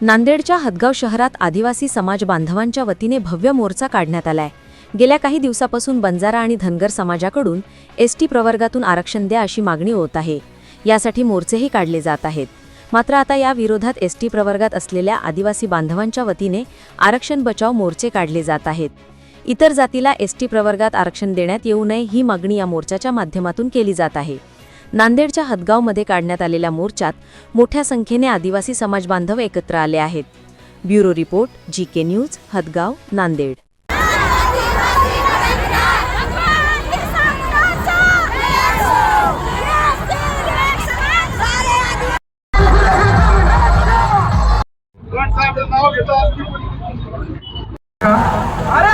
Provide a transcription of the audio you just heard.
नांदेडच्या हदगाव शहरात आदिवासी समाज बांधवांच्या वतीने भव्य मोर्चा काढण्यात आलाय. गेल्या काही दिवसापासून बंजारा आणि धनगर समाजाकडून एसटी प्रवर्गातून आरक्षण द्या अशी मागणी होत आहे. यासाठी मोर्चेही काढले जात आहेत. मात्र आता या विरोधात एसटी प्रवर्गात असलेल्या आदिवासी बांधवांच्या वतीने आरक्षण बचाव मोर्चे काढले जात आहेत. इतर जातीला एसटी प्रवर्गात आरक्षण देण्यात येऊ नये ही मागणी या मोर्चाच्या माध्यमातून केली जात आहे. नांदेडच्या हदगावमध्ये काढण्यात आलेल्या मोर्चात मोठ्या संख्येने आदिवासी समाज बांधव एकत्र आले आहेत. Bureau report G K news Hadgaon Nanded. अरे!